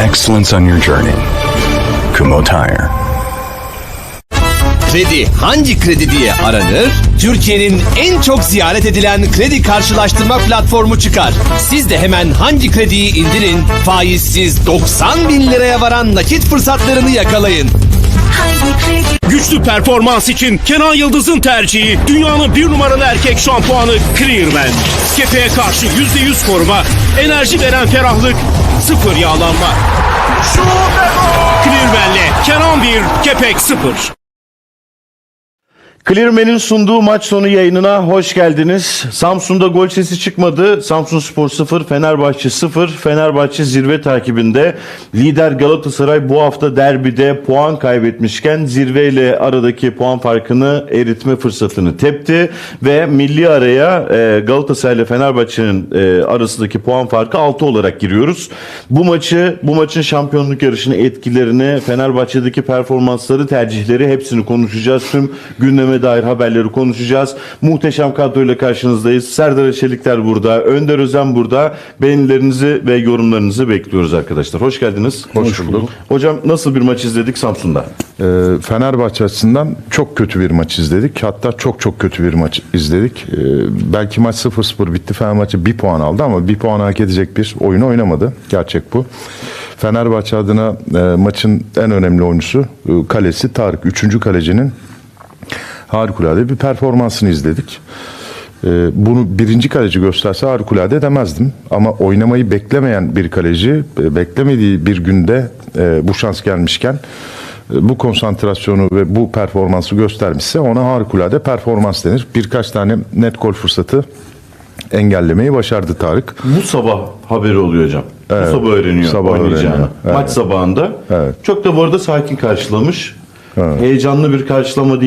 excellence on your journey. Kumo Tire. Kredi hangi kredi diye aranır? Türkiye'nin en çok ziyaret edilen kredi karşılaştırma platformu çıkar. Siz de hemen hangi krediyi indirin, faizsiz 90 bin liraya varan nakit fırsatlarını yakalayın. Güçlü performans için Kenan Yıldız'ın tercihi dünyanın bir numaralı erkek şampuanı Clearman. Kepeğe karşı %100 koruma, enerji veren ferahlık, sıfır yağlanma. Clearman'le Kenan 1, Kepek 0. Clearman'in sunduğu maç sonu yayınına hoş geldiniz. Samsun'da gol sesi çıkmadı. Samsun Spor 0, Fenerbahçe 0. Fenerbahçe zirve takibinde. Lider Galatasaray bu hafta derbide puan kaybetmişken zirveyle aradaki puan farkını eritme fırsatını tepti. Ve milli araya e, Galatasaray ile Fenerbahçe'nin e, arasındaki puan farkı 6 olarak giriyoruz. Bu maçı, bu maçın şampiyonluk yarışını etkilerini, Fenerbahçe'deki performansları, tercihleri hepsini konuşacağız. Tüm gündeme dair haberleri konuşacağız. Muhteşem kadroyla karşınızdayız. Serdar Çelikler burada, Önder Özen burada. Beğenilerinizi ve yorumlarınızı bekliyoruz arkadaşlar. Hoş geldiniz. Hoş bulduk. Hocam nasıl bir maç izledik Samsun'da? Ee, Fenerbahçe açısından çok kötü bir maç izledik. Hatta çok çok kötü bir maç izledik. Ee, belki maç 0-0 bitti. Fenerbahçe bir puan aldı ama bir puan hak edecek bir oyunu oynamadı. Gerçek bu. Fenerbahçe adına e, maçın en önemli oyuncusu e, kalesi Tarık. Üçüncü kalecinin harikulade bir performansını izledik. Ee, bunu birinci kaleci gösterse harikulade demezdim. Ama oynamayı beklemeyen bir kaleci, e, beklemediği bir günde e, bu şans gelmişken e, bu konsantrasyonu ve bu performansı göstermişse ona harikulade performans denir. Birkaç tane net gol fırsatı engellemeyi başardı Tarık. Bu sabah haberi oluyor hocam. Bu sabah öğreniyor sabah oynayacağını. öğreniyor. Evet. Maç sabahında. Evet. Çok da bu arada sakin karşılamış. Heyecanlı bir karşılama değil.